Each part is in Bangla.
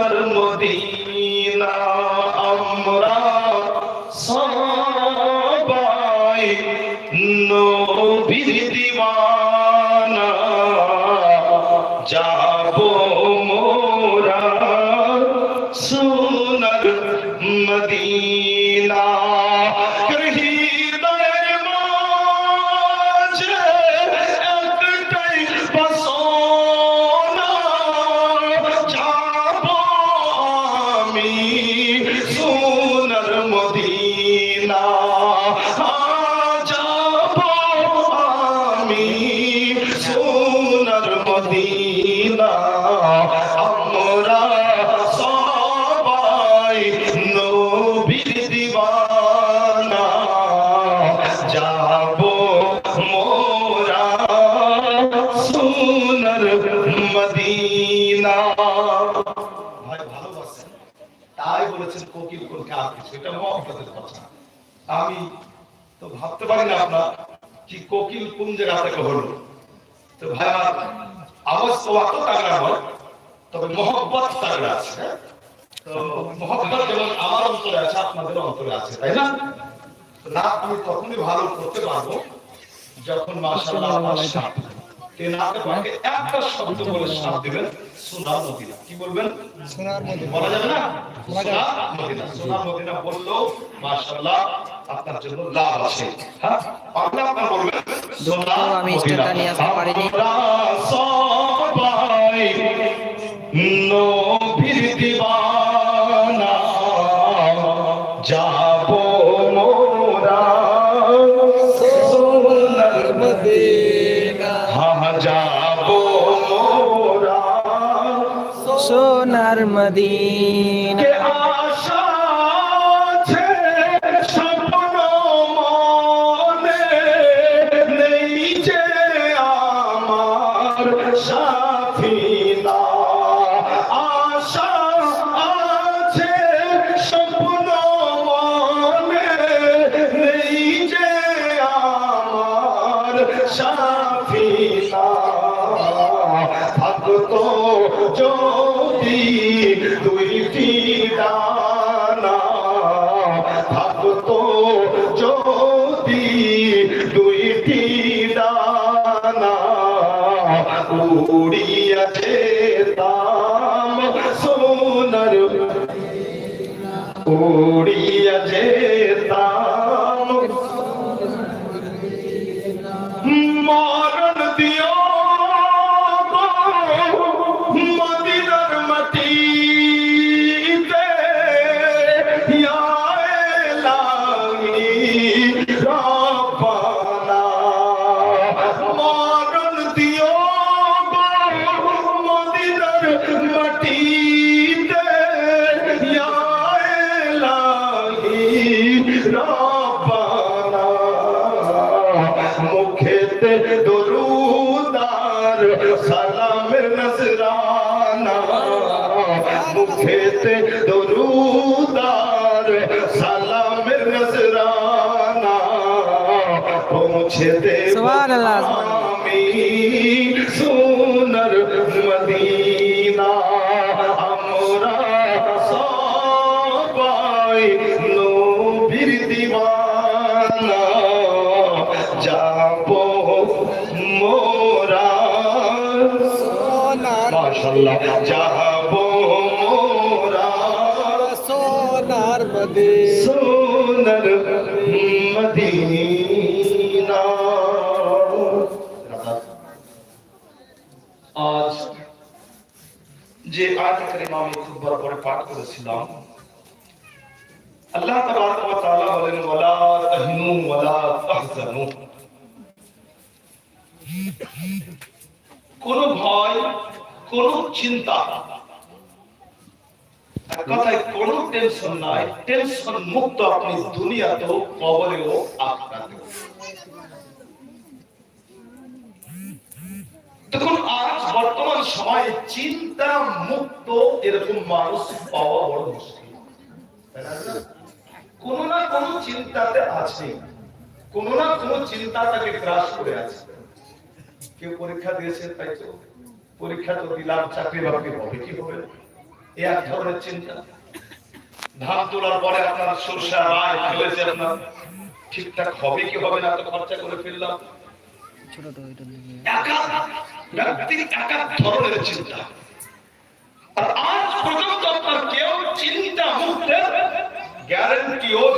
সোনার মদিনা তাই বলেছেন কোকিল কোনকে আমি তো ভাবতে পারি না আপনার কি কোকিল কোন জায়গা থেকে হলো। তো ভাই আমার আওয়াজ তো অত তাগড়া নয় তবে মহব্বত তাগড়া আছে হ্যাঁ? তো মহব্বত যেমন আমার অন্তরে আছে আপনাদের অন্তরে আছে তাই না? না আমি তখনই ভালো করতে পারব যখন মাশাআল্লাহ আমার আমাকে একটা শব্দ বলে সাথ দিবেন সোনার মদিনা। কি বলবেন? সোনার মধ্যে বলা যাবে না? সোনার মদিনা। সোনার মদিনা বললেও মাশাআল্লাহ আপনার জন্য লাভ আছে। হ্যাঁ? আপনি আপনার বলবেন দুঃখ আমি স্টেটটা নিয়ে আসতে পারিনি। সবাই নবীর দিওয়ানা যাব মোরা। সোনার মদিনা হা যাব মোরা। সোনার মদিনা। আশা ডানা উড়িয়া যেতাম সোনার উড়িয়াছে যেতাম রব্বানা মুখেতে দরুদার সালামের নজরানা মুখেতে দরুদার সালামের নজরানা পৌঁছে দে সুবহানাল্লাহ। আমি যাব মোরা সোনার মদিনা সোনার মদিনা। আজ যে আয়াত কারিমা আমি খুববার পরে পাঠ করেছিলাম আল্লাহ তাবারক ওয়া তাআলা বলেন ওয়ালা তাহিনু ওয়ালা তাহজানু কোন ভয় কোন চিন্তা। কথায়, কোন টেনশন নাই। টেনশন মুক্ত আপনি দুনিয়াতেও, কবরেও আখরাতেও দেখুন, আজ বর্তমান সময়ে চিন্তা মুক্ত এরকম মানুষ পাওয়া বড় মুশকিল? কোন না কোন চিন্তাতে আছে। কোন না কোন চিন্তা তাকে গ্রাস করে আছে। কেউ পরীক্ষা দিয়েছে, তাই তো। পরীক্ষা তো দিলাম, চাকরি বাকরি হবে কি হবে? এই এক ধরনের চিন্তা। ধান তোলার পরে আপনার সরষা রায় ফেলেছে আপনার ঠিকঠাক হবে কি হবে না তো খরচা করে ফেললাম। আর আজ কেউ চিন্তা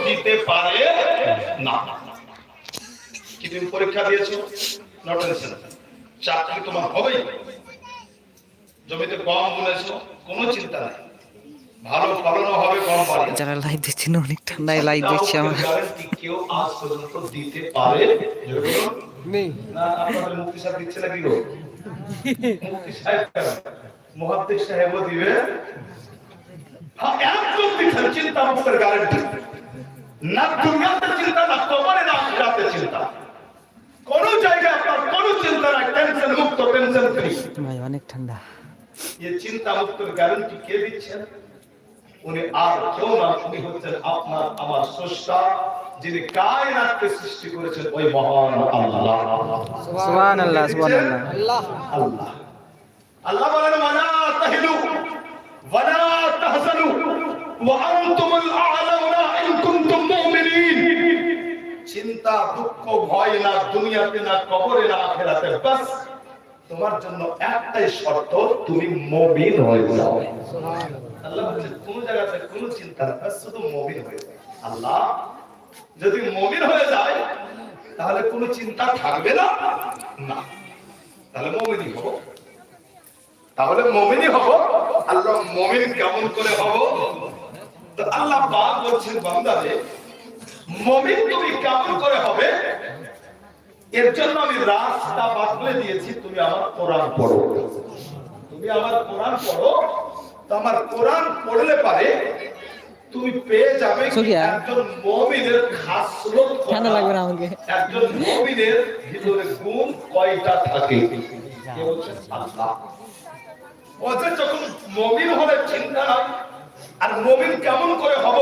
দিতে পারে না। পরীক্ষা দিয়েছ? নট চাকরি তোমার হবেই। জমিতে কম কোনো চিন্তা নাই। ভালো ফলনও হবে কম পারে যারা লাইভ না অনেক ঠান্ডায় লাইভ দিচ্ছে আমার। কেউ আজ পর্যন্ত দিতে পারে? নেই। না আপনাদের মুক্তি সাহেব দিচ্ছে নাকি গো? মুক্তি সাহেব? মহাদ্দেশ সাহেবও দিবে? হ্যাঁ, একদম দিচ্ছেন চিন্তা মুক্তের গ্যারান্টি না দুনিয়াতে চিন্তা না কবরে না আখিরাতে চিন্তা। কোন জায়গায় আপনার কোন চিন্তা নাই টেনশন মুক্ত টেনশন ফ্রি ভাই অনেক ঠান্ডা। চিন্তা মুক্তের গ্যারান্টি কে দিচ্ছেন উনি আর কেউ না উনি হচ্ছেন আপনার আমার স্রষ্টা যিনি কায়নাতকে সৃষ্টি করেছেন ওই মহান আল্লাহ সুবহানাল্লাহ সুবহানাল্লাহ আল্লাহ আল্লাহ আল্লাহ বলেন ওয়ালা তাহিনু ওয়ালা তাহজানু ওয়া আনতুমুল আ'লাউনা ইন কুনতুম মুমিনিন চিন্তা দুঃখ ভয় না দুনিয়াতে না কবরে না আখিরাতে বাস তোমার জন্য একটাই শর্ত, তুমি মুমিন হয়ে যাও। আল্লাহ বলছেন, কোন জায়গাতে কোনো চিন্তা না শুধু মুমিন হয়ে আল্লাহ, যদি মুমিন হয়ে যায়, তাহলে কোনো চিন্তা থাকবে না। না। তাহলে মুমিনই হব। তাহলে মমিনই হব। আল্লাহ মমিন কেমন করে হব? আল্লাহ পাক বলছেন, বান্দারে, মমিন তুমি কেমন করে হবে? এর জন্য আমি রাস্তা বাতলে দিয়েছি তুমি আমার কোরআন পড়ো। তুমি আমার কোরআন পড়ো তো আমার কোরআন পড়লে পারে তুমি পেয়ে যাবে একজন মমিনের খাসলত করা। লাগবে আমাকে। একজন মমিনের ভিতরে গুণ কয়টা থাকে? কে বলছেন আল্লাহ। ওদের যখন মমিন হলে চিন্তা নাই। আর মমিন কেমন করে হব?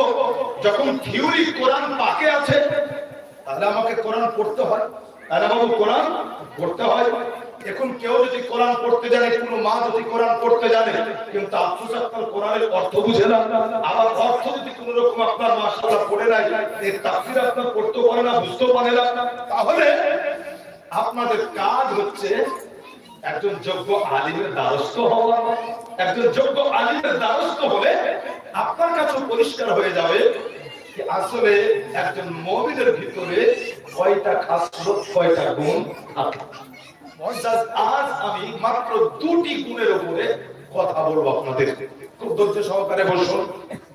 যখন থিওরি কোরআন পাকে আছে তাহলে আমাকে কোরআন পড়তে হয়। তাহলে কোরআন পড়তে হয়। এখন কেউ যদি কোরআন পড়তে জানে মা যদি কোরআন পড়তে জানে, কিন্তু আফসোস আপনার কোরআনের অর্থ বুঝে না। আবার অর্থ যদি রকম আপনার মাসাল্লাহ পড়ে নাই তাফসির আপনার পারে না, বুঝতেও পারে না। তাহলে আপনাদের কাজ হচ্ছে একজন যোগ্য আলিমের দ্বারস্থ হওয়া। একজন যোগ্য আলিমের দ্বারস্থ হলে আপনার কাছে পরিষ্কার হয়ে যাবে আসলে একজন মমিনের ভিতরে কয়টা খাসলত কয়টা গুণ আছে? আজ আমি মাত্র দুটি গুণের উপরে কথা বলব আপনাদের। খুব ধৈর্য সহকারে বসুন।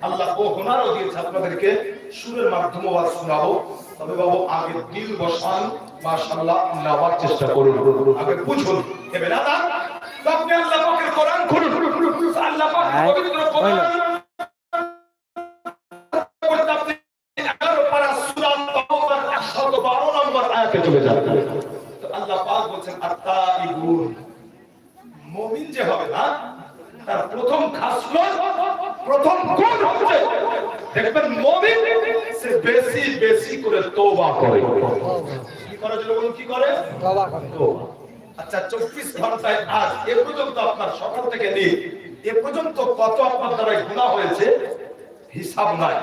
আল্লাহ ও হোনারও দিয়েছে আপনাদেরকে সুরের মাধ্যমে আজ শোনাবো। তবে বাবু আগে দিল বসান মাশাআল্লাহ নেওয়ার চেষ্টা করুন। আগে বুঝুন। এবার আপনি আল্লাহ পাকের কোরআন খুলুন। আল্লাহ পাকের হ্যাঁ, পবিত্র কোরআন চলে যান আল্লাহ পাক বলেন আত্তাইবুন। মুমিন যে হবে না তার প্রথম খাসলত প্রথম গুণ হচ্ছে দেখবেন মুমিন সে বেশি বেশি করে তওবা করে। কি করে বলুন কি করে? তবা করে। আচ্ছা চব্বিশ ঘন্টায় আজ এ পর্যন্ত আপনার সকাল থেকে নিয়ে এ পর্যন্ত কত আপনার দ্বারা গুণা হয়েছে? হিসাব নাই।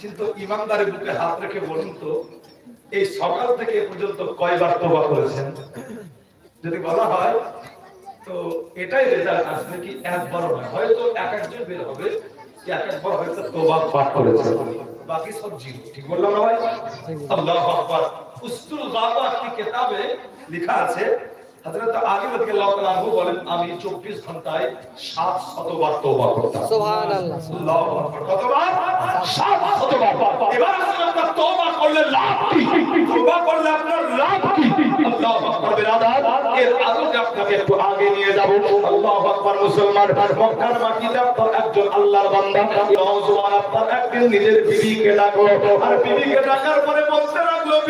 কিন্তু ইমানদারের বুকে হাত রেখে বলুন তো এই সকাল থেকে পর্যন্ত কয়বার তোবা করেছেন? যদি বলা হয় তো এটাই রেজাল্ট আসবে কি একবারও নয় হয়তো এক একজন বের হবে এক একবার হয়তো তোবা পাঠ করেছে। বাকি সব জিরো ঠিক বললাম না ভাই? আল্লাহ আকবার। উস্তুল গাবা কি কিতাবে লেখা আছে হযরত আলী রাদিয়াল্লাহু তাআলা বলেন আমি 24 ঘন্টায় 700 বার তওবা করতাম। সুবহানাল্লাহ। আল্লাহু আকবার। কতবার 700 বার এবার আসলে আপনার তওবা করলে লাভ কি? তওবা করলে আপনার লাভ কি? আল্লাহু আকবার বিরাদার এর আলোকে আপনাকে একটু আগে নিয়ে যাব। আল্লাহু আকবার, মুসলমান। মক্কার মাটিতে আপনার একজন আল্লাহর বান্দা। নওজোয়ান আপনার একদিন নিজের বিবিকে ডাকলো। আর বিবিকে ডাকার পরে বলতে লাগল